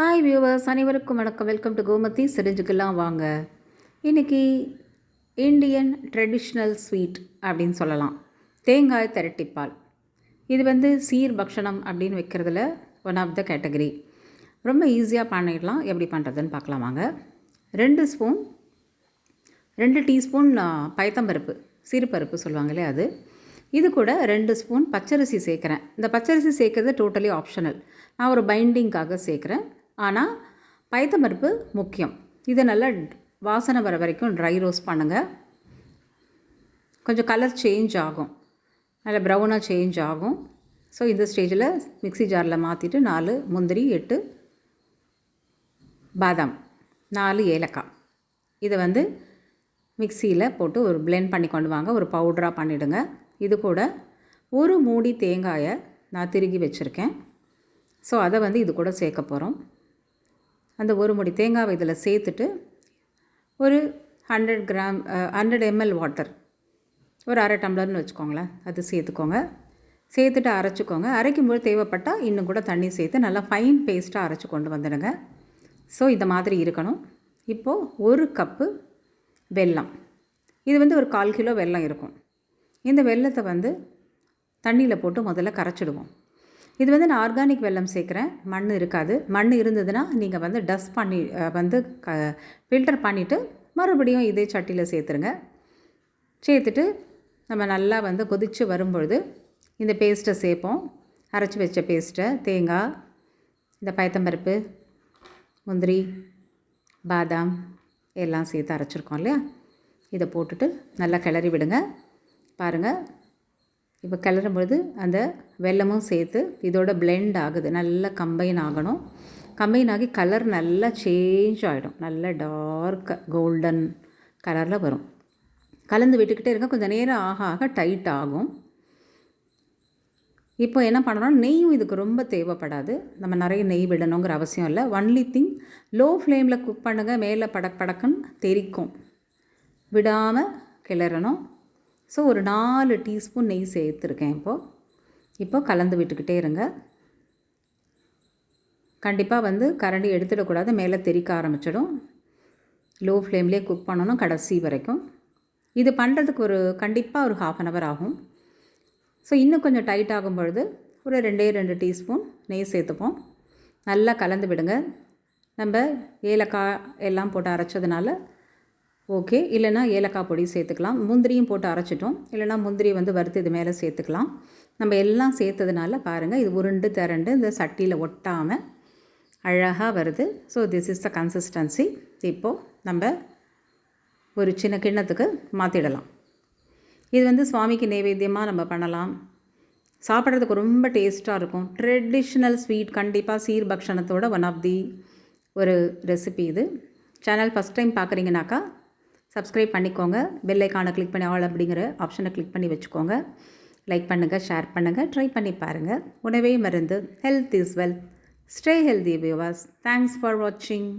Hi viewers அனைவருக்கும் வணக்கம். Welcome to Gomathi தெரிஞ்சுக்கலாம் வாங்க. இன்றைக்கி இந்தியன் ட்ரெடிஷ்னல் ஸ்வீட் அப்படின்னு சொல்லலாம். தேங்காய் திரட்டிப்பால். இது வந்து சீர் பக்ஷணம் அப்படின்னு வைக்கிறதுல ஒன் ஆஃப் த கேட்டகரி ரொம்ப ஈஸியாக பண்ணிடலாம். எப்படி பண்ணுறதுன்னு பார்க்கலாம் வாங்க. ரெண்டு ஸ்பூன் ரெண்டு டீஸ்பூன் பயத்தம்பருப்பு சிறுபருப்பு சொல்லுவாங்களே அது. இது கூட ரெண்டு ஸ்பூன் பச்சரிசி சேர்க்குறேன். இந்த பச்சரிசி சேர்க்குறது டோட்டலி ஆப்ஷனல் நான் ஒரு பைண்டிங்காக சேர்க்குறேன். ஆனால் பயத்தம்பருப்பு முக்கியம். இதை நல்லா வாசனை வர வரைக்கும் ட்ரை ரோஸ்ட் பண்ணுங்கள் கொஞ்சம் கலர் சேஞ்ச் ஆகும். நல்லா ப்ரௌனாக சேஞ்ச் ஆகும். ஸோ இந்த ஸ்டேஜில் மிக்ஸி ஜாரில் மாற்றிட்டு நாலு முந்திரி எட்டு பாதாம் நாலு ஏலக்காய். இதை வந்து மிக்சியில் போட்டு ஒரு பிளெண்ட் பண்ணி கொண்டு வாங்க. ஒரு பவுடராக பண்ணிவிடுங்க இது கூட ஒரு மூடி தேங்காயை நான் திருகி வச்சுருக்கேன். ஸோ அதை வந்து இது கூட சேர்க்க போகிறோம் அந்த ஒரு முடி தேங்காவை இதில் சேர்த்துட்டு ஒரு hundred gram hundred ML water ஒரு அரை டம்ளர்னு வச்சுக்கோங்களேன். அது சேர்த்துக்கோங்க. சேர்த்துட்டு அரைச்சிக்கோங்க. அரைக்கும்போது தேவைப்பட்டால் இன்னும் கூட தண்ணி சேர்த்து நல்லா ஃபைன் பேஸ்ட்டாக அரைச்சி கொண்டு வந்துடுங்க. ஸோ இந்த மாதிரி இருக்கணும். இப்போது ஒரு கப்பு வெல்லம். இது வந்து ஒரு கால் கிலோ வெல்லம் இருக்கும். இந்த வெல்லத்தை வந்து தண்ணியில் போட்டு முதல்ல கரைச்சிடுவோம். இது வந்து நான் ஆர்கானிக் வெல்லம் சேர்க்குறேன். மண் இருக்காது. மண் இருந்ததுன்னா நீங்கள் வந்து டஸ்ட் பண்ணி வந்து க ஃபில்டர் பண்ணிவிட்டு மறுபடியும் இதே சட்டியில் சேர்த்துருங்க. சேர்த்துட்டு நம்ம நல்லா வந்து கொதித்து வரும்பொழுது இந்த பேஸ்ட்டை சேர்ப்போம். அரைச்சி வச்ச பேஸ்ட்டை தேங்காய் இந்த பயத்தம்பருப்பு முந்திரி பாதாம் எல்லாம் சேர்த்து அரைச்சிருக்கோம் இல்லையா? இதை போட்டுட்டு நல்லா கிளறி விடுங்க. பாருங்கள் இப்போ கிளறும் பொழுது அந்த வெல்லமும் சேர்த்து இதோட பிளெண்ட் ஆகுது. நல்லா கம்பைன் ஆகணும். கம்பைன் ஆகி கலர் நல்லா சேஞ்ச் ஆகிடும் நல்ல டார்க் கோல்டன் கலரில் வரும். கலந்து விட்டுக்கிட்டே இருங்க. கொஞ்சம் நேரம் ஆக ஆக டைட் ஆகும். இப்போ என்ன பண்ணணும்? நெய்யும் இதுக்கு ரொம்ப தேவைப்படாது. நம்ம நிறைய நெய் விடணுங்கிற அவசியம் இல்லை. ஒன்லி திங் லோ ஃப்ளேமில் குக் பண்ணுங்கள் மேலே படக் படக்குன்னு தெரிக்கும். விடாமல் கிளறணும். ஸோ ஒரு நாலு டீஸ்பூன் நெய் சேர்த்துருக்கேன் இப்போது இப்போ கலந்து விட்டுக்கிட்டே இருங்க. கண்டிப்பாக வந்து கரண்டி எடுத்துடக்கூடாது மேலே தெறிக்க ஆரம்பிச்சிடும். லோ ஃப்ளேம்லேயே குக் பண்ணணும் கடைசி வரைக்கும். இது பண்ணுறதுக்கு ஒரு கண்டிப்பாக ஒரு ஹாஃப் அன் ஹவர் ஆகும். ஸோ இன்னும் கொஞ்சம் டைட் ஆகும் பொழுது ஒரு ரெண்டே ரெண்டு டீஸ்பூன் நெய் சேர்த்துப்போம். நல்லா கலந்து விடுங்க. நம்ம ஏலக்காய் எல்லாம் போட்டு அரைச்சதுனால ஓகே இல்லைனா ஏலக்காய் பொடி சேர்த்துக்கலாம். முந்திரியும் போட்டு அரைச்சிட்டோம். இல்லைனா முந்திரி வந்து வறுத்து இது மேலே சேர்த்துக்கலாம். நம்ம எல்லாம் சேர்த்ததுனால பாருங்கள் இது உருண்டு திரண்டு இந்த சட்டியில் ஒட்டாமல் அழகாக வருது. So this is the consistency இப்போது நம்ம ஒரு சின்ன கிண்ணத்துக்கு மாற்றிடலாம் இது வந்து சுவாமிக்கு நைவேத்தியமாக நம்ம பண்ணலாம். சாப்பிட்றதுக்கு ரொம்ப டேஸ்ட்டாக இருக்கும். ட்ரெடிஷ்னல் ஸ்வீட் கண்டிப்பாக சீர் பக்ஷணத்தோட ஒன் ஆஃப் தி ஒரு ரெசிபி இது. சேனல் ஃபஸ்ட் டைம் பார்க்குறீங்கனாக்கா சப்ஸ்கிரைப் பண்ணிக்கோங்க. பெல்லைக்கானை கிளிக் பண்ணி ஆல் அப்படிங்கிற ஆப்ஷனை கிளிக் பண்ணி வச்சுக்கோங்க. லைக் பண்ணுங்கள் ஷேர் பண்ணுங்கள் ட்ரை பண்ணி பாருங்கள் உணவே மருந்து. Health is wealth stay healthy viewers thanks for வாட்சிங்